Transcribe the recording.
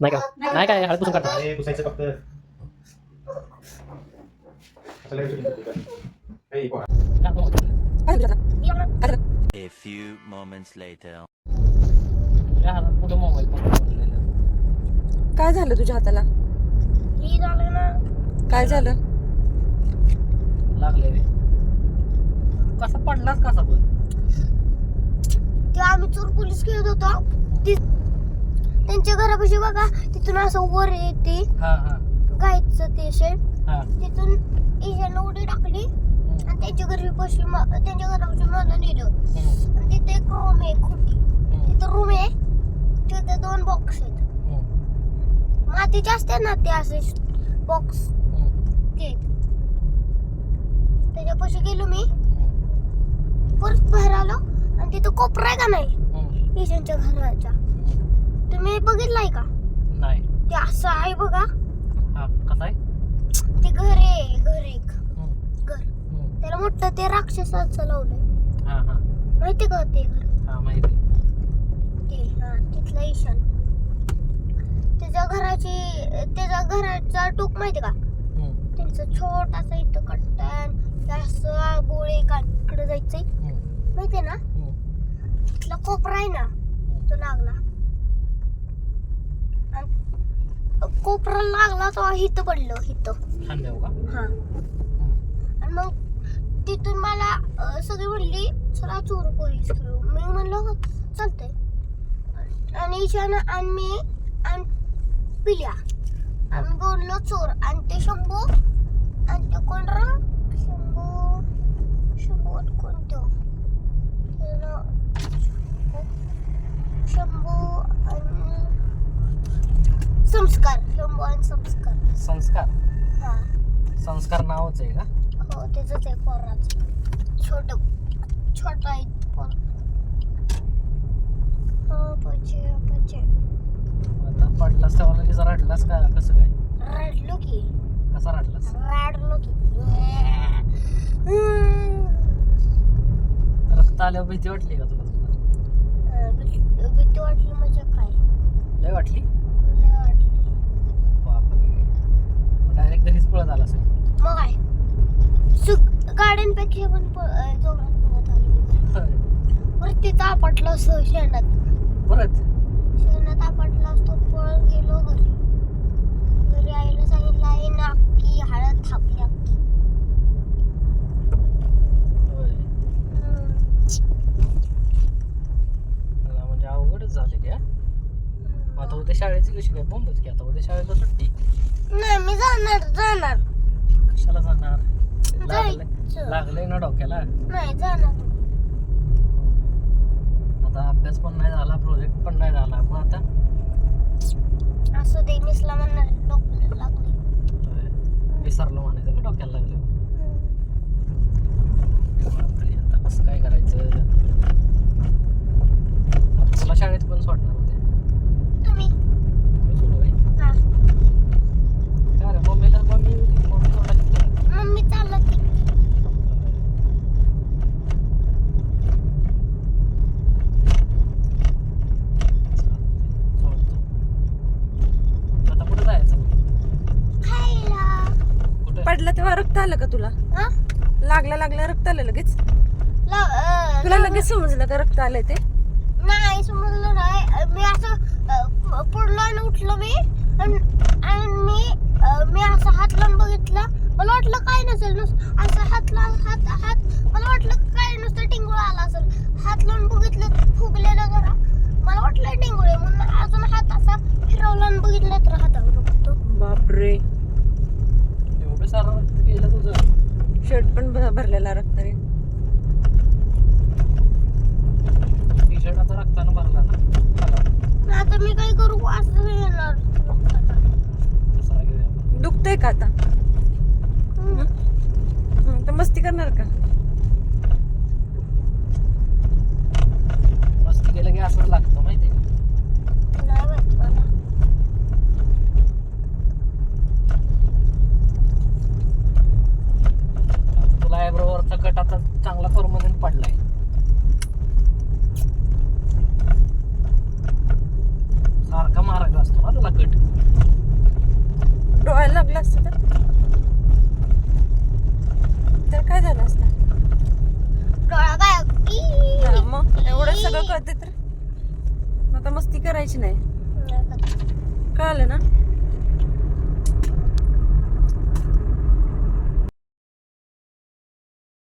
नाही का नाही काय हळद पुसून काढता अरे पुसायचं फक्त? ए? A few moments later. तुझ्या हातात कुठं मोबाईल काय झालं तुझ्या हाताला? ही झालं ना. काय झालं? लागले रे. कसा पडलाच कसा पण? ते आम्ही चोर पोलीस खेळत होतो. ती त्यांच्या घरापाशी बघा तिथून असं वर येते. हा हा. गायचं ते शेड हा. तिथून ईशानं उडी टाकली. आणि त्यांच्या घरापाशी म- त्यांच्या घरापाशी मला नेलं. हम्म, आणि तिथे एक रूम आहे खोटी. हम्म, तिथं रूम आहे. तिथे दोन बॉक्स आहेत. हम्म, मातीचे असते ना ते असे बॉक्स हम्म, ते. त्याच्यापाशी गेलो मी. हम्म, परत बाहेर आलो. आणि तिथं कोपरा आहे का नाही? हम्म, ईशानच्या घराच्या. तुम्ही बघितलाय का? नाही. ते असं आहे बघा. हा कसा आहे? ते घर आहे घर एक. हम्म, घर. हम्म. त्याला मोठं ते राक्षसाचं लावलंय. हा हा. माहिती का ते घर? हा माहिती. ते हा तिथलं ईशान. त्याच्या घराची त्याच्या घराचा टोक माहिती का? हम्म, त्यांचं छोटासा इथं कट्टान असं बोळे इकडे जायचंय. हम्म, माहितीये ना? हम्म, तिथला कोपरा आहे ना तो लागला आणि कोपरा लागला तो हिथं पडलं का? हा. आणि मग तिथून मला सगळी म्हणली चला चोर पोलीस खेळू मी म्हणलं चालतंय. आणि ईशान आणि मी आणि पिल्या. आम्ही बोललो चोर. आणि ते शंभू आणि ते कोण र शंभू शंभू आणि कोण तो ते नाव- शंभू आणि संस्कार. आणि संस्कार. संस्कार. हा. संस्कार नावच आहे का? हो त्याच आहे पोराचं. छोट छोट आहे पोर. हो पचे पचे. आता पडलास तेव्हा लगेच रडलास का? कसं काय? रडलो की. कसा रडलास? रडलो की. रक्त आल्यावर भीती वाटली का तुला? भीती वाटली म्हणजे काय? लय वाटली लय वाटली बापरे डायरेक्ट घरीच पळत आला असेल मग काय सुक गाड्यांपेक्षा पण जोरात पळत आली परत तिथं आपटलं असं शेणात. परत? शेणात आपटलं असतो पळत गेलो घरी. घरी आईला सांगितलं आई नाकी हळद थापली अख्खी म्हणजे अवघडच झाले की? मग आता उद्या शाळेची कशी काय बोंबच की आता उद्या शाळेला सुट्टी. नाही मी जाणार जाणार. कशाला जाणार? लागलंय ना डोक्याला. नाही जाणार आता अभ्यास पण नाही झाला प्रोजेक्ट पण नाही झाला. मग आता? असं ते मिसला म्हणणार डॉक्टर लागले. विसरलो म्हणायचं का डोक्याला लागलं बापरे, आता कसं काय करायचं आता तुला शाळेत पण सोडणार होते तुम्ही मी सोडू बाई हा काय रे मम्मीला मम्मी मम्मी सोडायची तुला. मम्मी चाललं की आता कुठं जायचं खायला कुठं पडला तेव्हा रक्त आलं का तुला? हा? लागला लागला रक्त आलं लगेच? ला- अं, तुला लगेच समजलं का रक्त आलंय ते? नाही समजलं नाही. मी असं अं, पडलो आणि उठलो मी. आणि आणि मी अं, मी असं हात लावून बघितलं. मला वाटलं काय नसेल नुस असं हात लावून हात हात मला वाटलं काय नुसतं टिंगूळ आला असेल. हात लावून बघितलं फुगलेलं जरा मला वाटलं टिंगूळ आहे म्हणून अजून हात असा फिरवला आणि बघितलं तर हातावर बघतो बापरे एवढं सारं रक्त गेलं तुझं भरलेला रक्ताने टी शर्ट आता रक्तानं भरला ना. चला, आता मी काय करू? असं येणार. दुसरा घेऊया. आपण. दुखतंय का आता. हं, तर मस्ती करणार का? मस्ती केलं की असंच लागतं माहिती आहे का नाही माहीत मला आता तुला कट आता चांगला परमनंट पडलाय. सारखा मार्ग असतो ना तुला कट डोळ्याला लागलं असतं तर? काय झालं असतं? काय मग एवढं सगळं कळते तर. आता मस्ती करायची नाही. कळालं ना?